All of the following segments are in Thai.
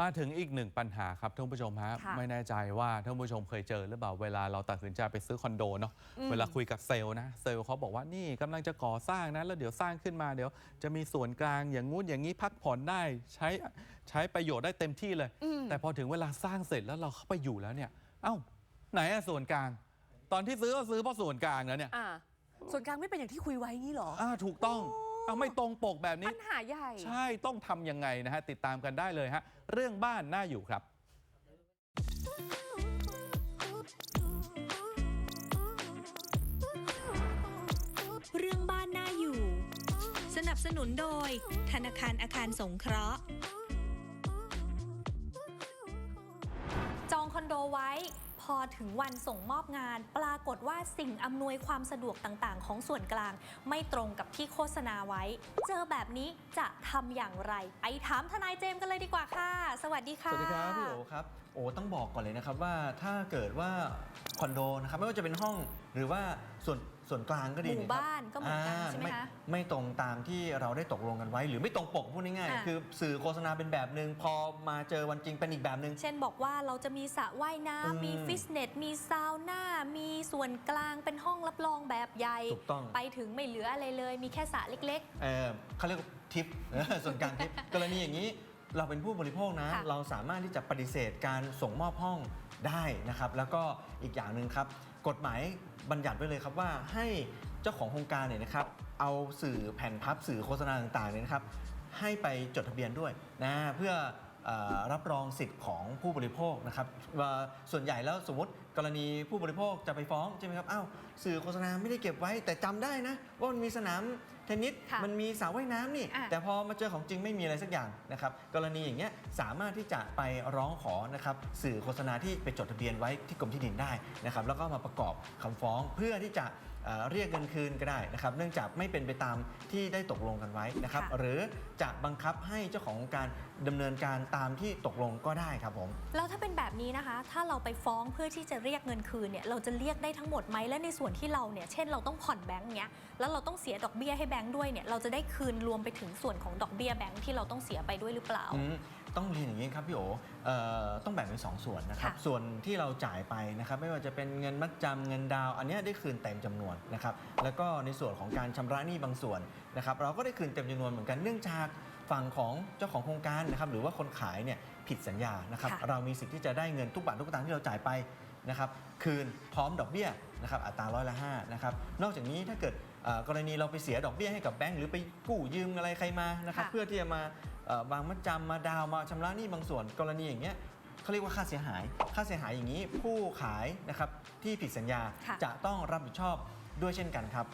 มาถึงอีกหนึ่งปัญหาครับท่านผู้ชมฮะค่ะไม่แน่ใจว่าท่านผู้ชมเคยเจอหรือเปล่าเวลาเราตัดสินใจไปซื้อคอนโดเนาะอืม เวลาคุยกับเซลล์นะเซลล์เขาบอกว่านี่กำลังจะก่อสร้างนะแล้วเดี๋ยวสร้างขึ้นมาเดี๋ยวจะมีส่วนกลางอย่างงู้นอย่างนี้พักผ่อนได้ใช้ใช้ประโยชน์ได้เต็มที่เลย อืมแต่พอถึงเวลาสร้างเสร็จแล้วเราเข้าไปอยู่แล้วเนี่ย เอ้า ไหนอะส่วนกลาง ตอนที่ซื้อก็ซื้อเพราะส่วนกลางแล้วเนี่ยอ่าส่วนกลางไม่เป็นอย่างที่คุยไว้งี้เหรอ อ่าถูกต้อง เอาไม่ตรงปกแบบนี้ ปัญหาใหญ่ ใช่ต้องทำยังไงนะฮะ ติดตามกันได้เลยฮะ เรื่องบ้านน่าอยู่ครับ เรื่องบ้านน่าอยู่ สนับสนุนโดย ธนาคารอาคารสงเคราะห์ จองคอนโดไว้พ อถึงวันส่งมอบงาน ปรากฏว่าสิ่งอำนวยความสะดวกต่างๆ ของส่วนกลาง ไม่ตรงกับที่โฆษณาไว้ เจอแบบนี้จะทำอย่างไร ไปถามทนายเจมส์กันเลยดีกว่าค่ะ สวัสดีค่ะ สวัสดีครับพี่โอครับโอ้ต้องบอกก่อนเลยนะครับว่าถ้าเกิดว่าคอนโดนะครับไม่ว่าจะเป็นห้องหรือว่าส่วน ส่วนกลางก็ดีหมู่เยครับบ้านก็เหมือนกันอ่าใช่ไหมคะไม่ตรงตามที่เราได้ตกลงกันไว้ หรือไม่ตรงปกพูดง่ายอ่าๆคือสื่อโฆษณาเป็นแบบหนึ่งพอมาเจอวันจริงเป็นอีกแบบหนึ่งเช่นบอกว่าเราจะมีสระว่ายอืมน้ำมีฟิตเนสมีซาวน่ามีส่วนกลางเป็นห้องรับรองแบบใหญ่ถูกต้องไปถึงไม่เหลืออะไรเลย มีแค่สระเล็กเอ่อเขาเรียกว่าทิปส่วนกลางทิปกรณีอย่างนี้เราเป็นผู้บริโภคนะค่ะเราสามารถที่จะปฏิเสธการส่งมอบห้องได้นะครับ แล้วก็อีกอย่างหนึ่งครับ กฎหมาย บัญญัติไว้เลยครับว่าให้เจ้าของโครงการเนี่ยนะครับเอาสื่อแผ่นพับสื่อโฆษณาต่างๆเนี่ยนะครับให้ไปจดทะเบียนด้วยนะเพื่อรับรองสิทธิ์ของผู้บริโภคนะครับว่าส่วนใหญ่แล้วสมมติกรณีผู้บริโภคจะไปฟ้องใช่ไหมครับอ้าวสื่อโฆษณาไม่ได้เก็บไว้แต่จำได้นะว่ามันมีสนาม ทนนิสค่ะมันมีสระว่ายน้ำนี่ อะแต่พอมาเจอของจริงไม่มีอะไรสักอย่างนะครับกรณีอย่างเงี้ยสามารถที่จะไปร้องขอนะครับสื่อโฆษณาที่ไปจดทะเบียนไว้ที่กรมที่ดินได้นะครับแล้วก็มาประกอบคำฟ้องเพื่อที่จะเอ่อเรียกเงินคืนก็ได้นะครับ เนื่องจากไม่เป็นไปตามที่ได้ตกลงกันไว้นะครับค่ะหรือจะบังคับให้เจ้าของโครงการดำเนินการตามที่ตกลงก็ได้ครับผมๆแล้วถ้าเป็นแบบนี้นะคะ ถ้าเราไปฟ้องเพื่อที่จะเรียกเงินคืนเนี่ย เราจะเรียกได้ทั้งหมดไหม และในส่วนที่เราเนี่ย เช่น เราต้องผ่อนแบงค์เนี้ย แล้วเราต้องเสียดอกเบี้ยให้แบงค์ด้วยเนี่ย เราจะได้คืนรวมไปถึงส่วนของดอกเบี้ยแบงค์ที่เราต้องเสียไปด้วยหรือเปล่าอืม ต้องเรียนอย่างนี้ครับพี่โอเอ่อต้องแบ่งเป็นสองส่วนนะครับ ค่ะส่วนที่เราจ่ายไปนะครับ ไม่ว่าจะเป็นเงินมัดจำเงินดาวน์อันเนี้ยได้คืนเต็มจำนวนนะครับ แล้วก็ในส่วนของการชำระหนี้บางส่วนนะครับ เราก็ได้คืนเต็มจำนวนเหมือนกันเนื่องจากฝั่งของเจ้าของโครงการนะครับ หรือว่าคนขายเนี่ยผิดสัญญานะครับ ค่ะ เรามีสิทธิ์ที่จะได้เงินทุกบาททุกสตางค์ที่เราจ่ายไปนะครับคืนพร้อมดอกเบี้ยนะครับอัตราร้อยละห้านะครับนอกจากนี้ถ้าเกิดเอ่อกรณีเราไปเสียดอกเบี้ยให้กับแบงก์หรือไปกู้ยืมอะไรใครมานะครับค่ะเพื่อที่จะมา เอ่อวางมัดจำมาดาวน์มาชำระหนี้บางส่วนกรณีอย่างเงี้ยเขาเรียกว่าค่าเสียหาย ค่าเสียหายอย่างนี้ผู้ขายนะครับที่ผิดสัญญาค่ะ จะต้องรับผิดชอบด้วยเช่นกันครับ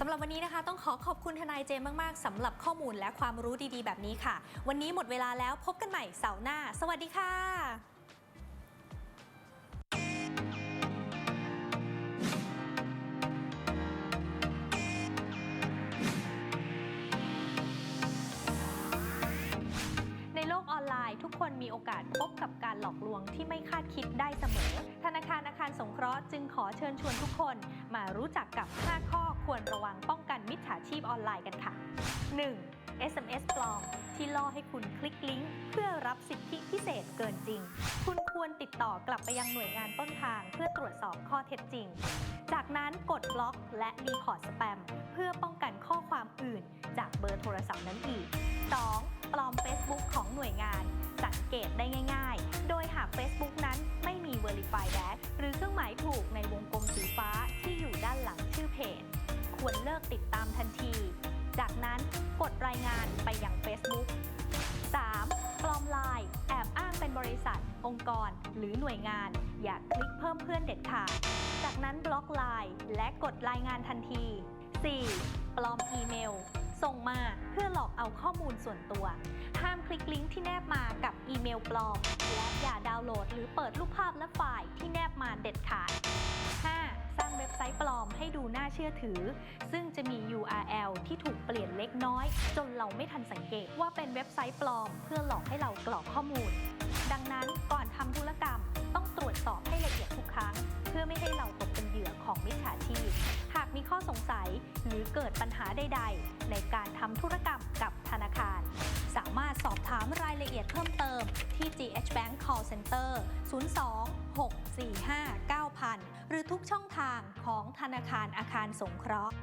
สำหรับวันนี้นะคะ ต้องขอขอบคุณทนายเจมส์มาก ๆ สำหรับข้อมูลและความรู้ดีๆ แบบนี้ค่ะ วันนี้หมดเวลาแล้วพบกันใหม่เสาร์หน้า สวัสดีค่ะ คนมีโอกาสพบกับการหลอกลวงที่ไม่คาดคิดได้เสมอ ธนาคารอาคารสงเคราะห์จึงขอเชิญชวนทุกคน มารู้จักกับ 5 ข้อควรระวังป้องกันมิจฉาชีพออนไลน์กันค่ะ 1. SMS ปลอมที่ล่อให้คุณคลิกลิงก์เพื่อรับสิทธิพิเศษเกินจริง คุณควรติดต่อกลับไปยังหน่วยงานต้นทาง เพื่อตรวจสอบข้อเท็จจริง จากนั้นกดบล็อกและรีพอร์ตสแปมเพื่อป้องกันข้อความอื่น จากเบอร์โทรศัพท์นั้นอีก 2. ปลอม Facebook ของหน่วยงาน ควรเลิกติดตามทันที จากนั้นกดรายงานไปยัง Facebook 3. ปลอมไลน์แอบอ้างเป็นบริษัท องค์กร หรือหน่วยงาน อย่าคลิกเพิ่มเพื่อนเด็ดขาด จากนั้นบล็อกไลน์และกดรายงานทันที 4. ปลอมอีเมล ส่งมาเพื่อหลอกเอาข้อมูลส่วนตัว ห้ามคลิกลิงก์ที่แนบมากับอีเมลปลอม และอย่าดาวน์โหลด หรือเปิดรูปภาพและไฟล์ที่แนบมาเด็ดขาด 5. างเว็บไซต์ปลอมให้ดูน่าเชื่อถือ ซึ่งจะมี URL ที่ถูกเปลี่ยนเล็กน้อย จนเราไม่ทันสังเกตว่าเป็นเว็บไซต์ปลอม เพื่อหลอกให้เรากรอกข้อมูล ดังนั้นก่อนทำธุรกรรมต้องตรวจสอบให้ละเอียดทุกครั้ง เพื่อไม่ให้เราตกเป็นเหยื่อของมิจฉาชีพ หากมีข้อสงสัยหรือเกิดปัญหาใด ๆ ในการทำธุรกรรมกับธนาคาร สามารถสอบถามรายละเอียดเพิ่มเติม ที่ GH Bank Call Center 02 645 9000 หรือทุกช่องทางของธนาคารอาคารสงเคราะห์